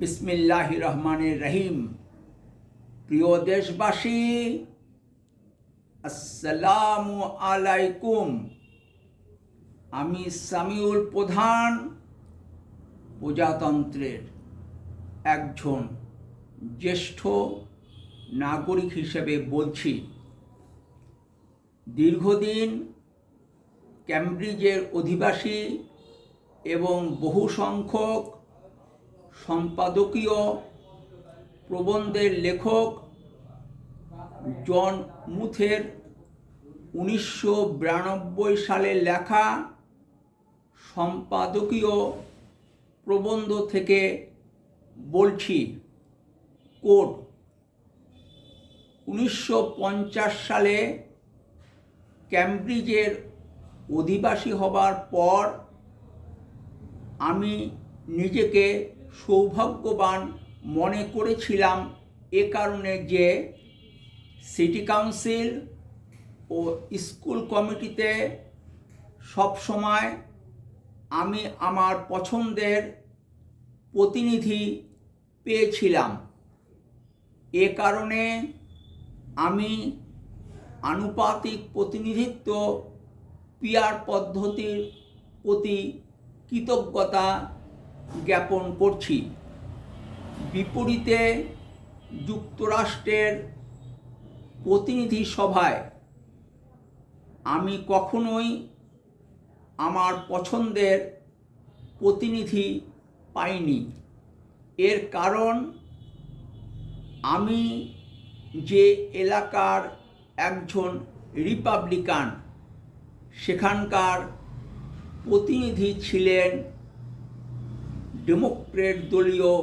বিসমিল্লাহ রহমানের রহিম প্রিয় দেশবাসী, আসসালামু আলাইকুম। আমি সামিউল প্রধান, প্রজাতন্ত্রের একজন জ্যেষ্ঠ নাগরিক হিসেবে বলছি। দীর্ঘদিন ক্যামব্রিজের অধিবাসী এবং বহু সংখ্যক সম্পাদকীয় প্রবন্ধের লেখক জন মুথের উনিশশো বিরানব্বই সালে লেখা সম্পাদকীয় প্রবন্ধ থেকে বলছি, কোড, উনিশশো সালে ক্যামব্রিজের অধিবাসী হবার পর আমি নিজেকে সৌভাগ্যবান মনে করেছিলাম এ কারণে যে সিটি কাউন্সিল ও স্কুল কমিটিতে সবসময় আমি আমার পছন্দের প্রতিনিধি পেয়েছিলাম। এ কারণে আমি আনুপাতিক প্রতিনিধিত্ব পিয়ার পদ্ধতির প্রতি কৃতজ্ঞতা জ্ঞাপন করছি। বিপরীতে যুক্তরাষ্ট্রের প্রতিনিধি সভায় আমি কখনোই আমার পছন্দের প্রতিনিধি পাইনি। এর কারণ, আমি যে এলাকার একজন রিপাবলিকান, সেখানকার প্রতিনিধি ছিলেন ডেমোক্রেট দলীয়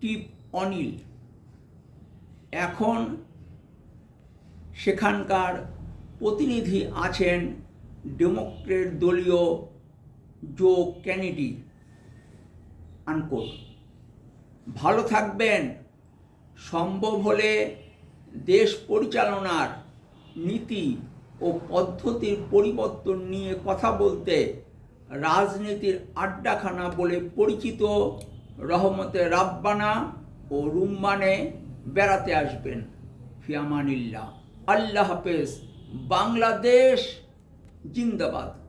টিপ অনিল। এখন সেখানকার প্রতিনিধি আছেন ডেমোক্রেট দলীয় জো ক্যানেডি আনকোট ভালো থাকবেন। সম্ভব হলে দেশ পরিচালনার নীতি ও পদ্ধতির পরিবর্তন নিয়ে কথা বলতে রাজনীতির আড্ডাখানা বলে পরিচিত রহমতে রাব্বানা ও রুম্মানে বেড়াতে আসবেন ফিয়ামানিল্লা আল্লাহ হাফেজ, বাংলাদেশ জিন্দাবাদ।